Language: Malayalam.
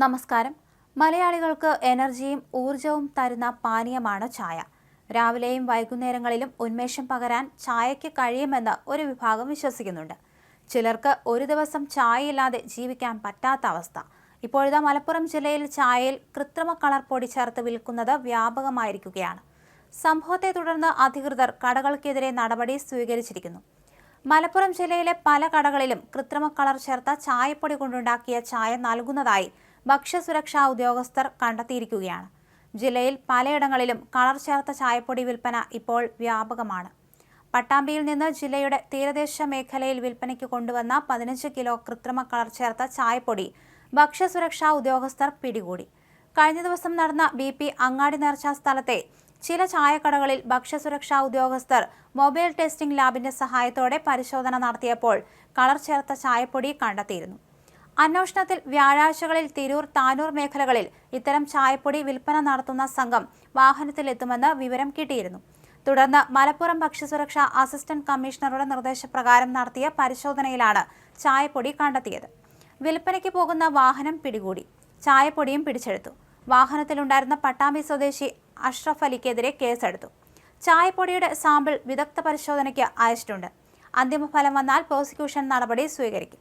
നമസ്കാരം. മലയാളികൾക്ക് എനർജിയും ഊർജവും തരുന്ന പാനീയമാണ് ചായ. രാവിലെയും വൈകുന്നേരങ്ങളിലും ഉന്മേഷം പകരാൻ ചായയ്ക്ക് കഴിയുമെന്ന് ഒരു വിഭാഗം വിശ്വസിക്കുന്നുണ്ട്. ചിലർക്ക് ഒരു ദിവസം ചായയില്ലാതെ ജീവിക്കാൻ പറ്റാത്ത അവസ്ഥ. ഇപ്പോഴത്തെ മലപ്പുറം ജില്ലയിൽ ചായയിൽ കൃത്രിമ കളർ പൊടി ചേർത്ത് വിൽക്കുന്നത് വ്യാപകമായിരിക്കുകയാണ്. സംഭവത്തെ തുടർന്ന് അധികൃതർ കടകൾക്കെതിരെ നടപടി സ്വീകരിച്ചിരിക്കുന്നു. മലപ്പുറം ജില്ലയിലെ പല കടകളിലും കൃത്രിമ കളർ ചേർത്ത ചായപ്പൊടി കൊണ്ടുണ്ടാക്കിയ ചായ നൽകുന്നതായി ഭക്ഷ്യസുരക്ഷാ ഉദ്യോഗസ്ഥർ കണ്ടെത്തിയിരിക്കുകയാണ്. ജില്ലയിൽ പലയിടങ്ങളിലും കളർ ചേർത്ത ചായപ്പൊടി വിൽപ്പന ഇപ്പോൾ വ്യാപകമാണ്. പട്ടാമ്പിയിൽ നിന്ന് ജില്ലയുടെ തീരദേശ മേഖലയിൽ വിൽപ്പനയ്ക്ക് കൊണ്ടുവന്ന പതിനഞ്ച് കിലോ കൃത്രിമ കളർ ചേർത്ത ചായപ്പൊടി ഭക്ഷ്യസുരക്ഷാ ഉദ്യോഗസ്ഥർ പിടികൂടി. കഴിഞ്ഞ ദിവസം നടന്ന ബി പി അങ്ങാടി നേർച്ച സ്ഥലത്തെ ചില ചായക്കടകളിൽ ഭക്ഷ്യസുരക്ഷാ ഉദ്യോഗസ്ഥർ മൊബൈൽ ടെസ്റ്റിംഗ് ലാബിന്റെ സഹായത്തോടെ പരിശോധന നടത്തിയപ്പോൾ കളർ ചേർത്ത ചായപ്പൊടി കണ്ടെത്തിയിരുന്നു. അന്വേഷണത്തിൽ വ്യാഴാഴ്ചകളിൽ തിരൂർ താനൂർ മേഖലകളിൽ ഇത്തരം ചായപ്പൊടി വിൽപ്പന നടത്തുന്ന സംഘം വാഹനത്തിലെത്തുമെന്ന് വിവരം കിട്ടിയിരുന്നു. തുടർന്ന് മലപ്പുറം ഭക്ഷ്യസുരക്ഷാ അസിസ്റ്റന്റ് കമ്മീഷണറുടെ നിർദ്ദേശപ്രകാരം നടത്തിയ പരിശോധനയിലാണ് ചായപ്പൊടി കണ്ടെത്തിയത്. വിൽപ്പനയ്ക്ക് പോകുന്ന വാഹനം പിടികൂടി. ചായപ്പൊടിയും പിടിച്ചെടുത്തു. വാഹനത്തിലുണ്ടായിരുന്ന പട്ടാമ്പി സ്വദേശി അഷ്റഫ് അലിക്കെതിരെ കേസെടുത്തു. ചായപ്പൊടിയുടെ സാമ്പിൾ വിദഗ്ധ പരിശോധനയ്ക്ക് അയച്ചിട്ടുണ്ട്. അന്തിമഫലം വന്നാൽ പ്രോസിക്യൂഷൻ നടപടി സ്വീകരിക്കും.